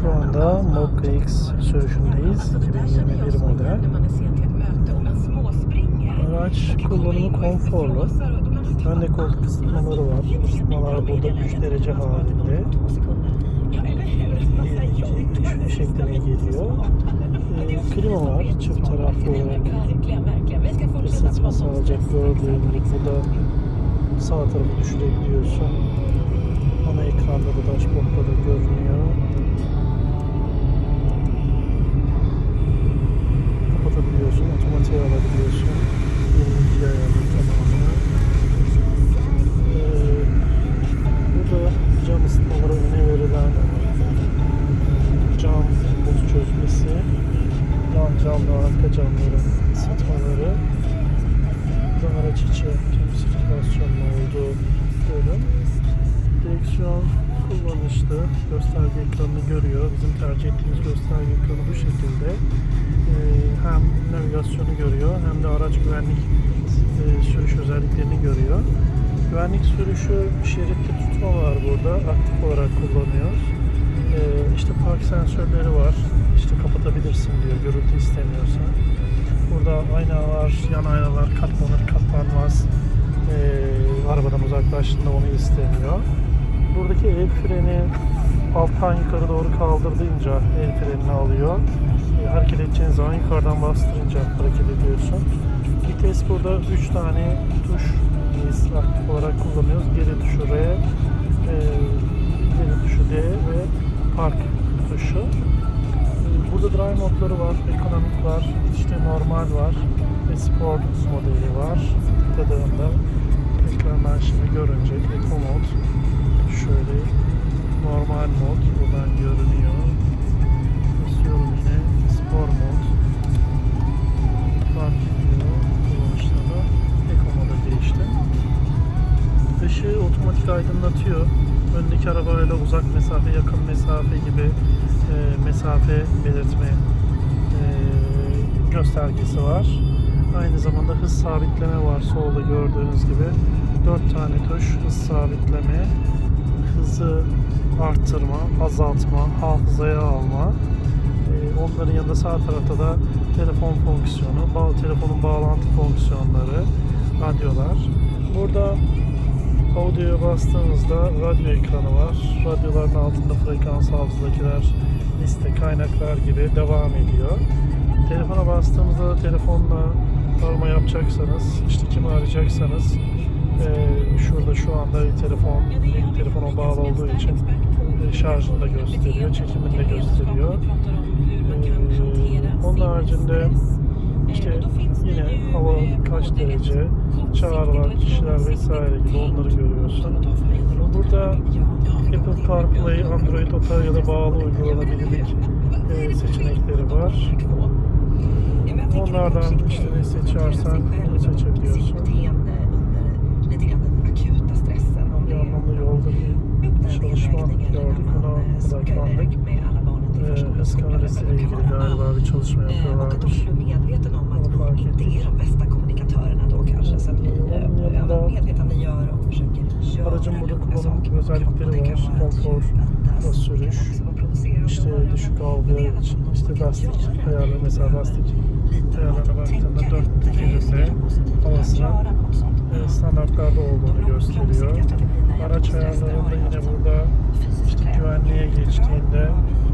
Şu anda Mokka X sürüşündeyiz. 2021 model. Araç kullanımı konforlu. Önde koltuk ısıtmaları var. Isıtmalar burada 3 derece halinde. 1, 2, 3 şeklinde geliyor. Ee, klima var. Çift taraflı olarak ısıtma sağlayacak gördüğün gibi burada sağ tarafı düşürebiliyorsun. Ana ekranda da dashboardda da görünüyor. Kapatabiliyorsun, otomatiğe alabiliyorsun. Yenilikli ayarlı tamamını. Ee, burada cam ısıtmaları öne verilen cam buz çözmesi, yan cam ve arka camların ısıtmaları, bu da araç içi tüm sirkülasyonlu olduğu bölüm. Direksiyon kullanışlı. Gösterge ekranını görüyor. Bizim tercih ettiğimiz gösterge ekranı bu şekilde. Ee, hem navigasyonu görüyor hem de araç güvenlik e, sürüş özelliklerini görüyor. Güvenlik sürüşü şeritte tutma var burada. Aktif olarak kullanıyoruz. Ee, işte park sensörleri var. İşte kapatabilirsin diyor gürültü istemiyorsan. Burada aynalar, yan aynalar katlanır, katlanmaz. Ee, arabadan uzaklaştığında onu istemiyor. Buradaki el freni alttan yukarı doğru kaldırdığınca el frenini alıyor. Hareket edeceğin zaman yukarıdan bastırınca hareket ediyorsun. Vites burada 3 tane tuş biz aktif olarak kullanıyoruz. Geri tuşu R, e, geri tuşu D ve park tuşu. Burada drive modları var, ekonomik var, işte normal var ve sport modeli var. Tıkladığında ekrandan şimdi görünce Eco mod şöyle normal mod buradan görünüyor. Otomatik aydınlatıyor. Öndeki arabayla uzak mesafe, yakın mesafe gibi e, mesafe belirtme e, göstergesi var. Aynı zamanda hız sabitleme var solda gördüğünüz gibi. 4 tane tuş hız sabitleme, hızı arttırma, azaltma, hafızaya alma. E, onların yanında sağ tarafta da telefon fonksiyonu, bağ, telefonun bağlantı fonksiyonları, radyolar. Burada Audio'ya bastığınızda radyo ekranı var. Radyoların altında frekans hafızakiler, liste, kaynaklar gibi devam ediyor. Telefona bastığımızda da telefonla arama yapacaksanız, işte kimi arayacaksanız eee, şurada şu anda telefon, benim telefona bağlı olduğu için e, şarjını da gösteriyor, çekimini de gösteriyor. Eee, onun haricinde işte yine hava kaç derece, çağrılar, kişiler vesaire gibi onları görüyorsun. Burada Apple CarPlay, Android Auto ya da bağlı uygulanabilirlik e, seçenekleri var. Onlardan işte ne seçersen onu seçebiliyorsun. Anlamda yolda bir çalışma gördük, ona odaklandık. Ee, ile ilgili galiba bir çalışma yapıyorlarmış. Är de bästa kommunikatörerna då kanske. Så att vi eh, ja, medvetandegör och försöker göra kullanım saker. Och özellikleri det kan var. vara att som sürüş. İşte düşük algı, det işte lastik det. mesela lastik ayarlarına baktığında tänka 4 lite, tekerinde resonera positivt, havasına göra något sånt. e, standartlarda olduğunu gösteriyor. Araç ayarlarında yine burada işte güvenliğe geçtiğinde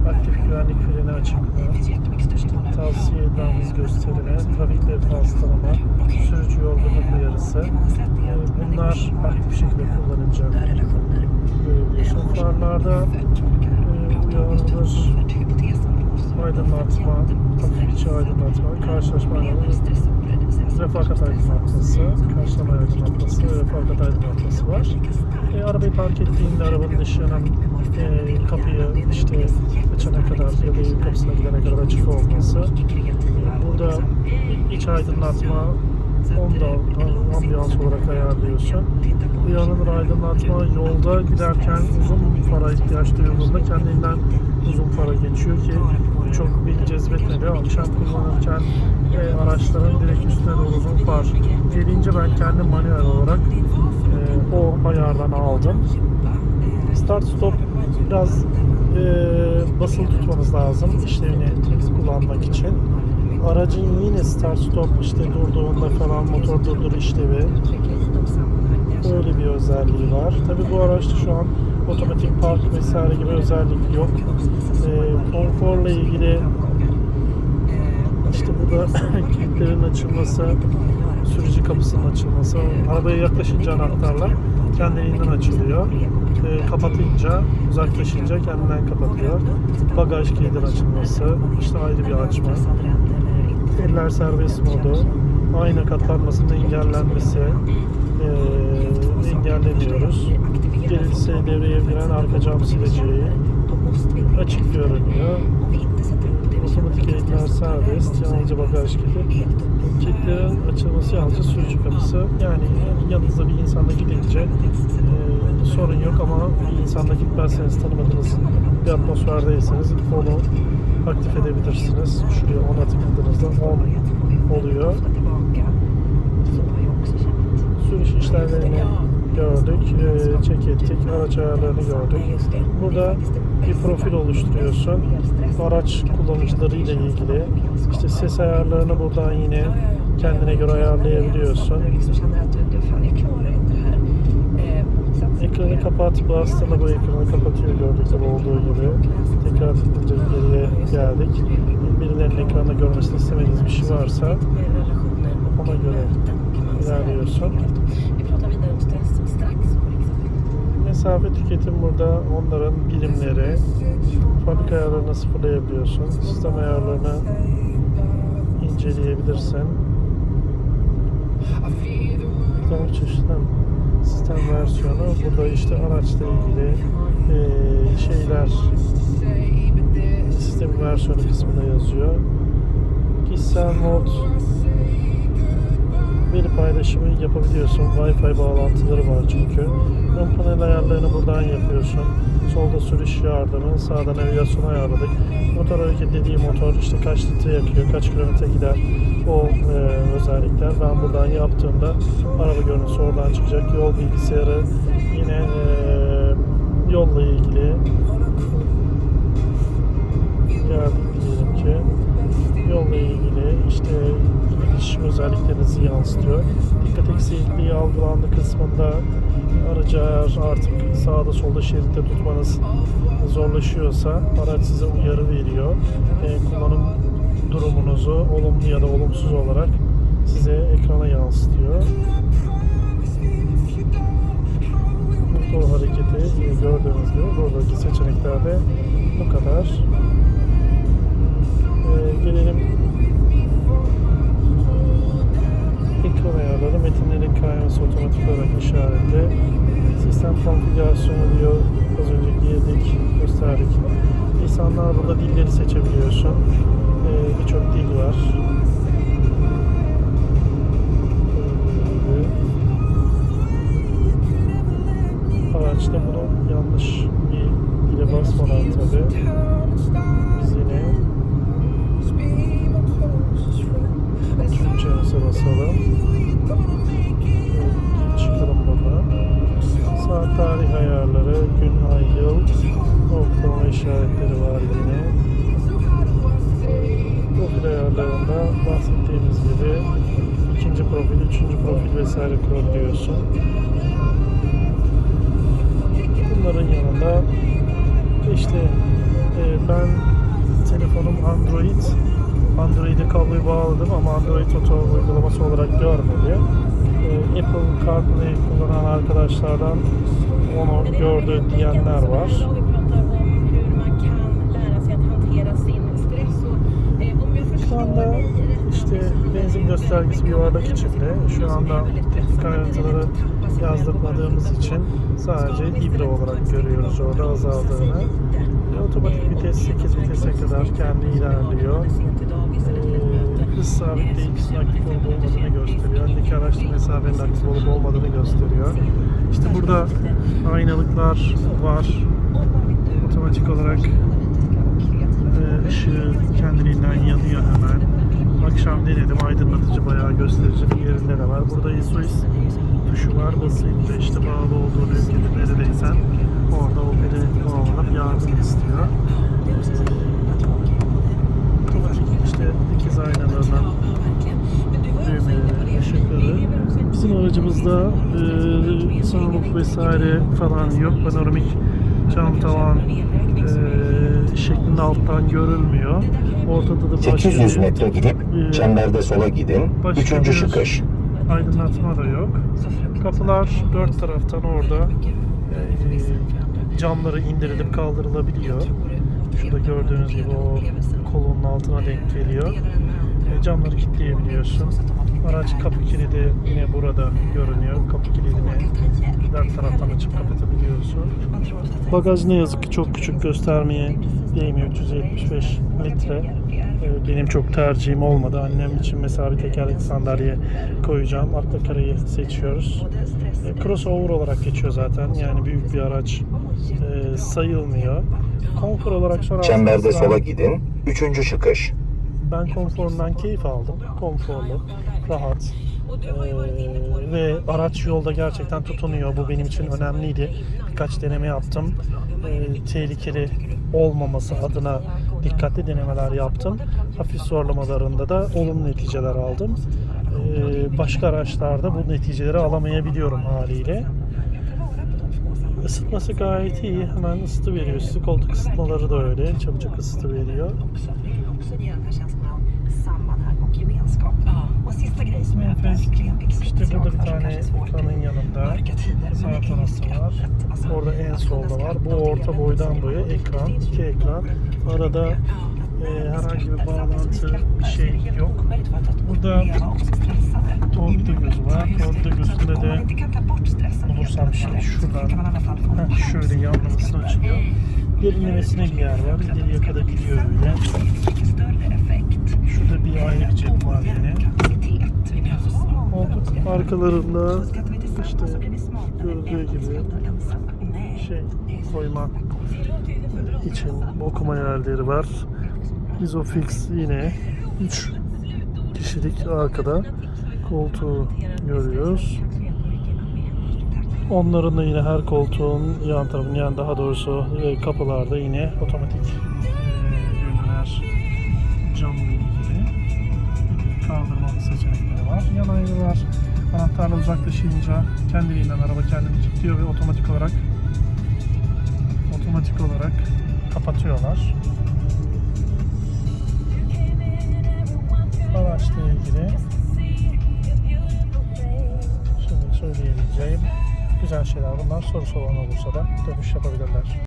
aktif güvenlik freni açık mı? Edildiğimiz gösterime, trafik levhası tanıma, sürücü yorgunluk uyarısı. E, när det går Bunlar svårt, aktif şekilde relationer, görebiliyorsun. Farlarda aydınlatma, hafif içi aydınlatma, karşılaşma ayarları, refakat aydınlatması, karşılama aydınlatması ve refakat aydınlatması var. E, arabayı park ettiğinde arabanın ışığının e, kapıyı işte açana kadar ya da evin kapısına gidene kadar açık olması. E, burada iç aydınlatma onu da ambiyans olarak ayarlıyorsun. Bu yanılır aydınlatma yolda giderken uzun fara ihtiyaç duyulduğunda kendinden uzun fara geçiyor ki çok beni cezbetmedi. Akşam kullanırken e, araçların direkt üstüne doğru uzun far gelince ben kendim manuel olarak e, o ayardan aldım. Start stop biraz e, basılı tutmanız lazım işlevini kullanmak için. Aracın yine start stop işte durduğunda falan motor durdur işlevi öyle bir özelliği var. Tabi bu araçta şu an otomatik park vesaire gibi özellik yok. E, konforla burada kilitlerin açılması, sürücü kapısının açılması, arabaya yaklaşınca anahtarlar kendiliğinden açılıyor. E, kapatınca, uzaklaşınca kendinden kapatıyor. Bagaj kilidin açılması, işte ayrı bir açma. Eller serbest modu, ayna katlanmasının engellenmesi, e, engelleniyoruz. Gerilse devreye giren arka cam sileceği, açık görünüyor. Otomatik eğitimler serbest, yalnızca bagaj kilidi. Kilitlerin açılması yalnızca sürücü kapısı. Yani yanınızda bir insanla gidince e, sorun yok ama bir insanla gitmezseniz tanımadığınız bir atmosferdeyseniz onu aktif edebilirsiniz. Şuraya ona tıkladığınızda on oluyor. Sürüş işlemlerini gördük, e, çek ettik, araç ayarlarını gördük. Burada bir profil oluşturuyorsun. Araç kullanıcılarıyla ilgili. İşte ses ayarlarını buradan yine kendine göre ayarlayabiliyorsun. Ekranı kapat, bastığında bu ekranı kapatıyor gördüğünüz gibi olduğu gibi. Tekrar tıklayınca geriye geldik. Birilerinin ekranda görmesini istemediğiniz bir şey varsa ona göre ilerliyorsun. Mesafe tüketim burada onların birimleri. Fabrika ayarlarını sıfırlayabiliyorsun. Sistem ayarlarını inceleyebilirsin. Sistem çeşitlen sistem versiyonu. Burada işte araçla ilgili şeyler sistem versiyonu kısmında yazıyor. Kişisel mod veri paylaşımı yapabiliyorsun. Wi-Fi bağlantıları var çünkü. Ön panel ayarlarını buradan yapıyorsun. Solda sürüş yardımı, sağda navigasyon ayarladık. Motor hareketlediği motor işte kaç litre yakıyor, kaç kilometre gider o e, özellikler. Ben buradan yaptığımda araba görüntüsü oradan çıkacak. Yol bilgisayarı yine e, yolla ilgili geldik diyelim ki yolla ilgili işte iletişim özelliklerinizi yansıtıyor. Dikkat eksikliği algılandı kısmında eğer artık sağda solda şeritte tutmanız zorlaşıyorsa araç size uyarı veriyor. E, kullanım durumunuzu olumlu ya da olumsuz olarak size ekrana yansıtıyor. Motor hareketi gördüğünüz gibi buradaki seçeneklerde bu kadar. Ee, gelelim ayarları. Metinlerin kayması otomatik olarak işaretli. Sistem konfigürasyonu diyor. Az önce girdik, gösterdik. İnsanlar burada dilleri seçebiliyorsun. Ee, Birçok dil var. Araçta bunu yanlış bir dile basmadan tabi biz profil, vesaire kurabiliyorsun. Bunların yanında işte e, ben telefonum Android Android'e kabloyu bağladım ama Android Auto uygulaması olarak görmedi. E, Apple CarPlay kullanan arkadaşlardan onu gördü diyenler var. Şu anda benzin göstergesi bir yuvarlak içinde. Şu anda ayrıntıları yazdırmadığımız için sadece libre olarak görüyoruz orada azaldığını. Ve otomatik vites 8 vitese kadar kendi ilerliyor. Ee, hız sabitleyicinin aktif olup olmadığını gösteriyor. Öndeki araçta mesafenin aktif olup olmadığını gösteriyor. İşte burada aynalıklar var. Otomatik olarak e, ışığı kendiliğinden yanıyor hemen. Akşam denedim aydınlatıcı bayağı gösterici bir yerinde de var. Burada SOS tuşu var. Basınca işte bağlı olduğu ülkede neredeysen orada o biri bağlanıp yardım istiyor. İşte dikiz aynalarından düğmeleri, ışıkları. Bizim aracımızda e, sunroof vesaire falan yok. Panoramik cam tavan e, şeklinde alttan görülmüyor. Ortada da başka 800 bir metre gidip çemberde sola gidin. Üçüncü çıkış. aydınlatma da yok. Kapılar dört taraftan orada e, camları indirilip kaldırılabiliyor. Şurada gördüğünüz gibi o kolonun altına denk geliyor. Camları kilitleyebiliyorsun. Araç kapı kilidi yine burada görünüyor. Kapı kilidini dört taraftan açıp kapatabiliyorsun. Bagaj ne yazık ki çok küçük göstermeye değmiyor. 375 litre. Ee, Benim çok tercihim olmadı. Annem için mesela bir tekerlekli sandalye koyacağım. Arka karayı seçiyoruz. E, Crossover olarak geçiyor zaten. Yani büyük bir araç e, sayılmıyor. Konfor olarak sorarsanız Çemberde sola gidin. Üçüncü çıkış. Ben konforundan keyif aldım. Konforlu, rahat. Ee, ve araç yolda gerçekten tutunuyor. Bu benim için önemliydi. Birkaç deneme yaptım. Ee, tehlikeli olmaması adına dikkatli denemeler yaptım. Hafif zorlamalarında da olumlu neticeler aldım. Ee, başka araçlarda bu neticeleri alamayabiliyorum haliyle. Isıtması gayet iyi. Hemen ısıtı veriyor. Sizi koltuk ısıtmaları da öyle. Çabucak ısıtı veriyor. Och sista grej som jag verkligen fick İşte burada bir tane ekranın yanında sağ tarafta var. Orada en solda var. Bu orta boydan boya ekran, iki ekran. Arada e, herhangi bir bağlantı bir şey yok. Burada torpido gözü var. Att gözünde de bulursam så şuradan heh, şöyle yanlamasını açılıyor. Derinlemesine bir yer var. İleriye kadar gidiyor öyle. Şurada bir bir cep var yine. Kapacitet. Vi blir så smarta. Koltuk arkalarında işte vi gibi şey koyma için okuma yerleri var. Isofix yine 3 kişilik arkada koltuğu görüyoruz. Onların da yine her koltuğun yan tarafında yani daha doğrusu e, kapılarda yine otomatik var. Yan aynalar anahtarla uzaklaşınca kendiliğinden araba kendini kilitliyor ve otomatik olarak otomatik olarak kapatıyorlar. Araçla ilgili şimdi söyleyebileceğim güzel şeyler bunlar. Sorusu olan olursa da dönüş yapabilirler.